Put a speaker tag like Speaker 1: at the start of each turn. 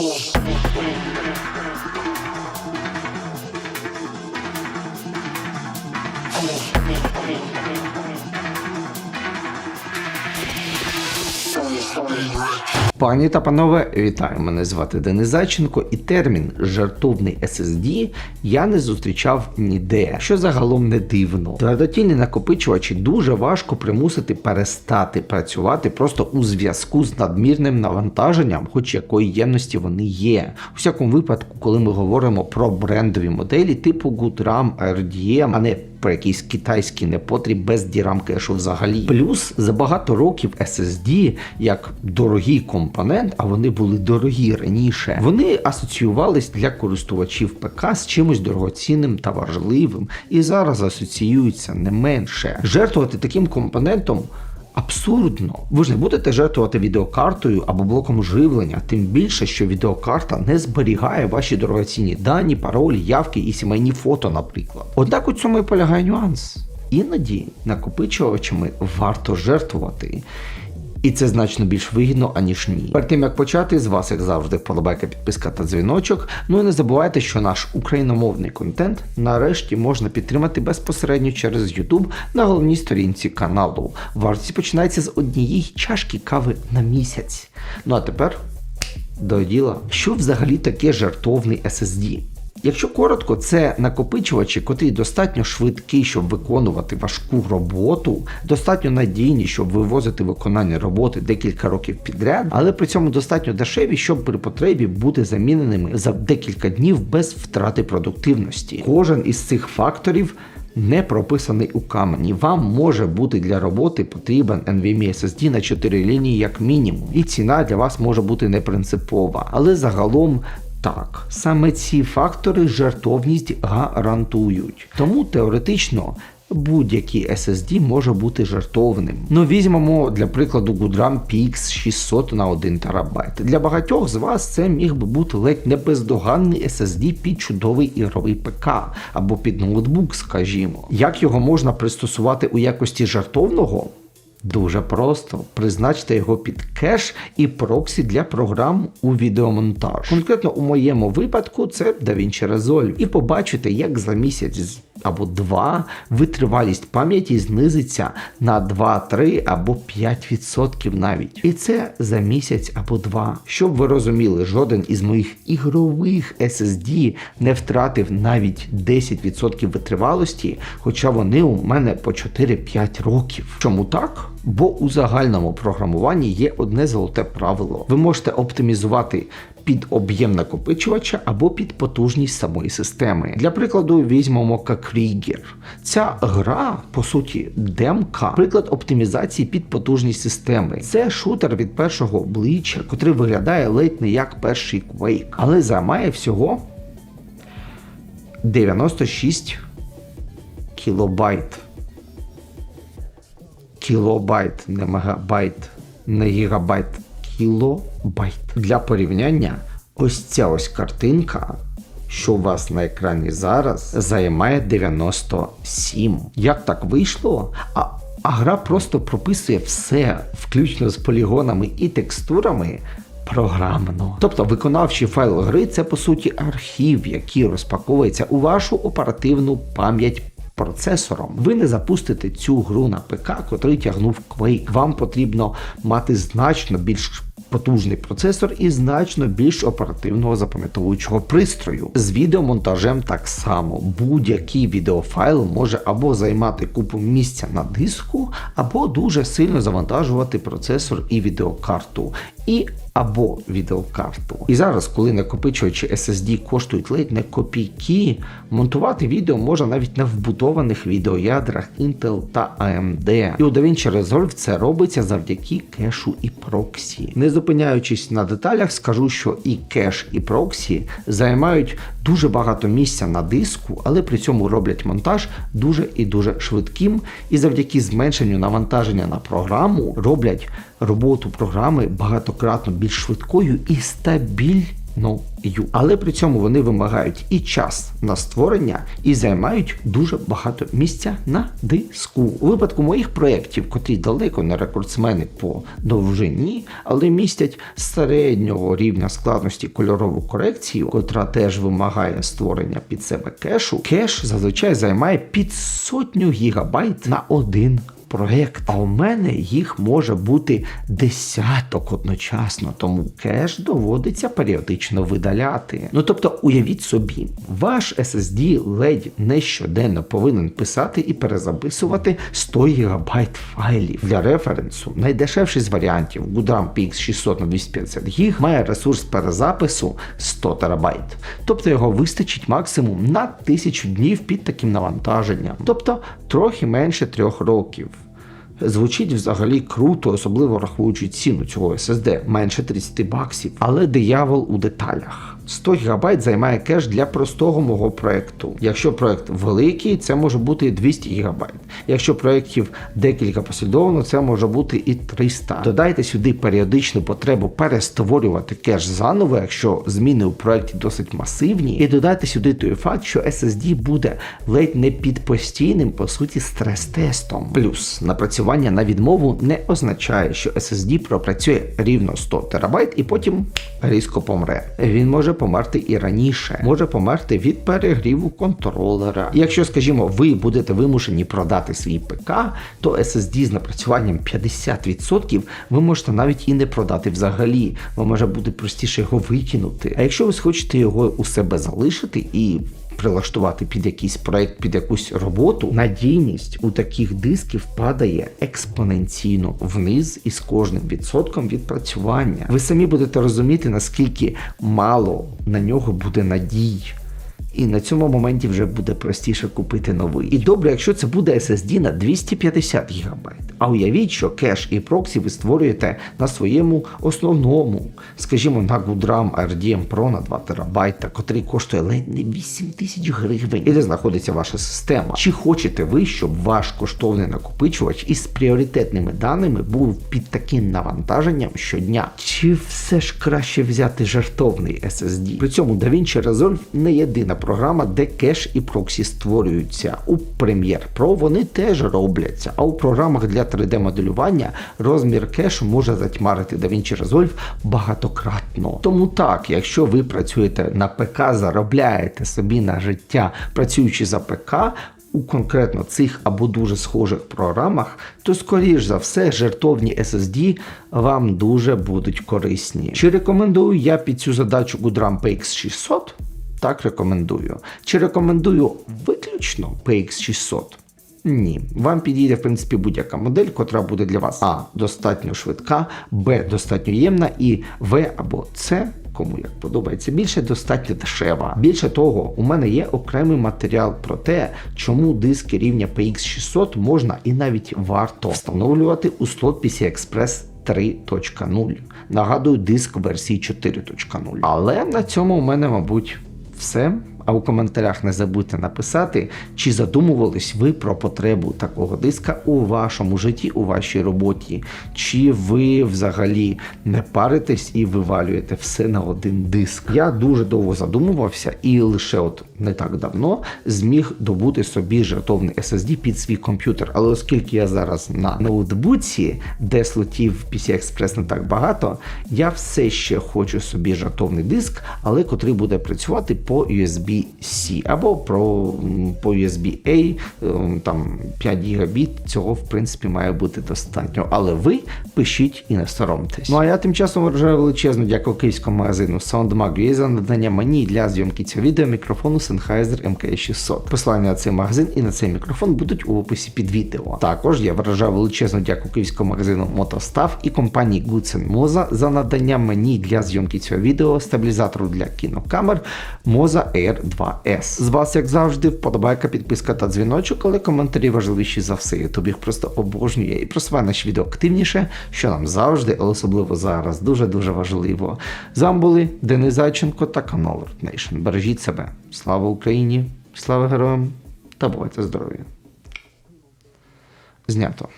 Speaker 1: Oh. Пані та панове, вітаю! Мене звати Денис Зайченко, і термін жартовний SSD я не зустрічав ніде, що загалом не дивно. Твердотільні накопичувачі дуже важко примусити перестати працювати просто у зв'язку з надмірним навантаженням, хоч якої ємності вони є. У всякому випадку, коли ми говоримо про брендові моделі типу Goodram, RDM, а не про якийсь китайський непотріб без дірам кешу взагалі. Плюс за багато років SSD як дорогий компонент, а вони були дорогі раніше. Вони асоціювались для користувачів ПК з чимось дорогоцінним та важливим, і зараз асоціюються не менше. Жертвувати таким компонентом. Абсурдно. Ви ж не будете жертвувати відеокартою або блоком живлення, тим більше, що відеокарта не зберігає ваші дорогоцінні дані, паролі, явки і сімейні фото, наприклад. Однак у цьому і полягає нюанс. Іноді накопичувачами варто жертвувати. І це значно більш вигідно, аніж ні. Перед тим як почати, з вас, як завжди, вподобайка, підписка та дзвіночок. Ну і не забувайте, що наш україномовний контент нарешті можна підтримати безпосередньо через YouTube на головній сторінці каналу. Вартість починається з однієї чашки кави на місяць. Ну а тепер до діла. Що взагалі таке жартовний SSD? Якщо коротко, це накопичувачі, котрі достатньо швидкі, щоб виконувати важку роботу, достатньо надійні, щоб вивозити виконання роботи декілька років підряд, але при цьому достатньо дешеві, щоб при потребі бути заміненими за декілька днів без втрати продуктивності. Кожен із цих факторів. Не прописаний у камені. Вам може бути для роботи потрібен NVMe SSD на 4 лінії як мінімум, і ціна для вас може бути не принципова, але загалом так, саме ці фактори жертовність гарантують. Тому теоретично. Будь-який SSD може бути жартовним. Ну візьмемо для прикладу Goodram PX 600 на 1 ТБ. Для багатьох з вас це міг би бути ледь не бездоганний SSD під чудовий ігровий ПК або під ноутбук, скажімо. Як його можна пристосувати у якості жартовного? Дуже просто призначте його під кеш і проксі для програм у відеомонтаж. Конкретно у моєму випадку це DaVinci Resolve. І побачите, як за місяць або два витривалість пам'яті знизиться на 2, 3 або 5% навіть. І це за місяць або два. Щоб ви розуміли, жоден із моїх ігрових SSD не втратив навіть 10% витривалості, хоча вони у мене по 4-5 років. Чому так? Бо у загальному програмуванні є одне золоте правило. Ви можете оптимізувати під об'єм накопичувача або під потужність самої системи. Для прикладу, візьмемо Крігер. Ця гра, по суті, демка, приклад оптимізації під потужність системи. Це шутер від першого обличчя, котрий виглядає ледь не як перший Quake, але займає всього 96 кілобайт кілобайт, не мегабайт, не гігабайт, кілобайт. Для порівняння, ось ця ось картинка, що у вас на екрані зараз, займає 97. Як так вийшло? А, а гра просто прописує все, включно з полігонами і текстурами. Програмно. Тобто виконавчий файл гри це по суті архів, який розпаковується у вашу оперативну пам'ять процесором. Ви не запустите цю гру на ПК, котрий тягнув Quake. Вам потрібно мати значно більш потужний процесор і значно більш оперативного запам'ятовуючого пристрою. З відеомонтажем так само. Будь-який відеофайл може або займати купу місця на диску, або дуже сильно завантажувати процесор і відеокарту. І або відеокарту. І зараз, коли накопичувачі SSD коштують ледь не копійки, монтувати відео можна навіть на вбудованих відеоядрах Intel та AMD. І у DaVinci Resolve це робиться завдяки кешу і проксі. Не зупиняючись на деталях, скажу, що і кеш, і проксі займають дуже багато місця на диску, але при цьому роблять монтаж дуже і дуже швидким. І завдяки зменшенню навантаження на програму роблять роботу програми багатократно більш швидкою і стабільною. Ціною. Але при цьому вони вимагають і час на створення, і займають дуже багато місця на диску. У випадку моїх проєктів, котрі далеко не рекордсмени по довжині, але містять середнього рівня складності кольорову корекцію, котра теж вимагає створення під себе кешу. Кеш зазвичай займає під сотню гігабайт на один проєкт. А у мене їх може бути десяток одночасно, тому кеш доводиться періодично видаляти. Ну тобто, уявіть собі, ваш SSD ледь не щоденно повинен писати і перезаписувати 100 ГБ файлів. Для референсу найдешевший з варіантів Goodram PX 600 на 250 ГБ має ресурс перезапису 100 ТБ. Тобто його вистачить максимум на 1000 днів під таким навантаженням. Тобто трохи менше трьох років. Звучить взагалі круто, особливо рахуючи ціну цього SSD менше 30 баксів. Але диявол у деталях. 100 ГБ займає кеш для простого мого проекту. Якщо проект великий, це може бути 200 ГБ. Якщо проєктів декілька послідовно, це може бути і 300. Додайте сюди періодичну потребу перестворювати кеш заново, якщо зміни у проєкті досить масивні, і додайте сюди той факт, що SSD буде ледь не під постійним, по суті, стрес-тестом. Плюс напрацювання на відмову не означає, що SSD пропрацює рівно 100 ТБ і потім різко помре. Він може померти і раніше, може померти від перегріву контролера. І якщо, скажімо, ви будете вимушені продати свій ПК, то SSD з напрацюванням 50% ви можете навіть і не продати взагалі, бо може бути простіше його викинути. А якщо ви хочете його у себе залишити і прилаштувати під якийсь проект, під якусь роботу, надійність у таких дисків падає експоненційно вниз із кожним відсотком відпрацювання. Ви самі будете розуміти, наскільки мало на нього буде надій. І на цьому моменті вже буде простіше купити новий. І добре, якщо це буде SSD на 250 ГБ. А уявіть, що кеш і проксі ви створюєте на своєму основному, скажімо, на Goodram RDM Pro на 2 ТБ, котрий коштує ледь не 8 тисяч гривень. І де знаходиться ваша система? Чи хочете ви, щоб ваш коштовний накопичувач із пріоритетними даними був під таким навантаженням щодня? Чи все ж краще взяти жартовний SSD? При цьому DaVinci Resolve не єдина програма, де кеш і проксі створюються. У Premiere Pro вони теж робляться, а у програмах для 3D-моделювання розмір кешу може затьмарити DaVinci Resolve багатократно. Тому так, якщо ви працюєте на ПК, заробляєте собі на життя, працюючи за ПК. У конкретно цих або дуже схожих програмах, то скоріш за все жертовні SSD вам дуже будуть корисні. Чи рекомендую я під цю задачу Goodram PX 600? Так рекомендую. Чи рекомендую виключно PX 600? Ні, вам підійде в принципі будь-яка модель, котра буде для вас А достатньо швидка, Б достатньо ємна і В або С. Кому як подобається більше, достатньо дешева. Більше того, у мене є окремий матеріал про те, чому диски рівня PX600 можна і навіть варто встановлювати у слот PCI Express 3.0. Нагадую, диск версії 4.0. Але на цьому у мене, мабуть, все. А у коментарях не забудьте написати, чи задумувались ви про потребу такого диска у вашому житті, у вашій роботі, чи ви взагалі не паритесь і вивалюєте все на один диск. Я дуже довго задумувався і лише от не так давно зміг добути собі жертовний SSD під свій комп'ютер. Але оскільки я зараз на ноутбуці, де слотів PCI Express не так багато, я все ще хочу собі жертовний диск, але котрий буде працювати по USB C або про по USB-A, там 5 гігабіт, цього в принципі має бути достатньо. Але ви пишіть і не соромтесь. Ну а я тим часом вважаю величезно дякую київському магазину SoundMag.ua за надання мені для зйомки цього відео мікрофону Sennheiser MK600. Посилання на цей магазин і на цей мікрофон будуть у описі під відео. Також я виражаю величезну дякую київському магазину MotoStaff і компанії Goodsen Moza за надання мені для зйомки цього відео стабілізатору для кінокамер Moza Air 2S. З вас, як завжди, вподобайка, підписка та дзвіночок, але коментарі важливіші за все. Ютуб їх просто обожнює і просуває наші відео активніше, що нам завжди, але особливо зараз, дуже-дуже важливо. З вами були Денис Зайченко та канал Nation. Бережіть себе. Слава Україні! Слава героям та бувайте здорові! Знято.